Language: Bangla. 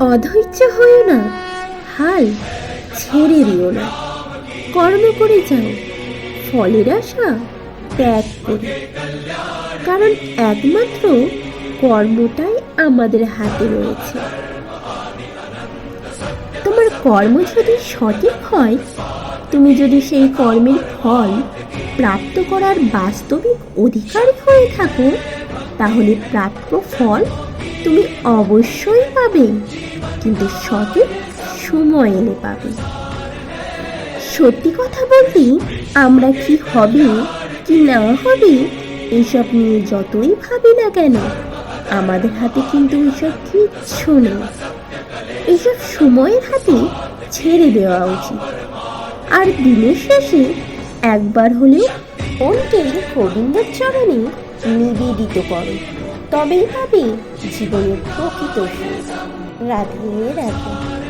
অধৈর্য হয়েও না। হাল ছেড়ে দিও না। কর্ম করে যাও। ফলের আশা ত্যাগ করে। কারণ একমাত্র কর্মটাই আমাদের হাতে রয়েছে। তোমার কর্ম যদি সঠিক হয়, তুমি যদি সেই কর্মের ফল প্রাপ্ত করার বাস্তবিক অধিকারী হয়ে থাকো তাহলে প্রাপ্য ফল তুমি অবশ্যই পাবে, কিন্তু সঠিক সময় এলে পাবে। সত্যি কথা বলতে আমরা কি হবে কি না হবে, এসব নিয়ে যতই ভাবি না কেন, আমাদের হাতে কিন্তু এসব কিচ্ছু নেই। এসব সময়ের হাতে ছেড়ে দেওয়া উচিত। আর দিনের শেষে একবার হলেও মনকে গোবিন্দের চরণে নিবেদিত করো। তবেই পাবে জীবনের প্রকৃত সুখ। রাধে রাধে।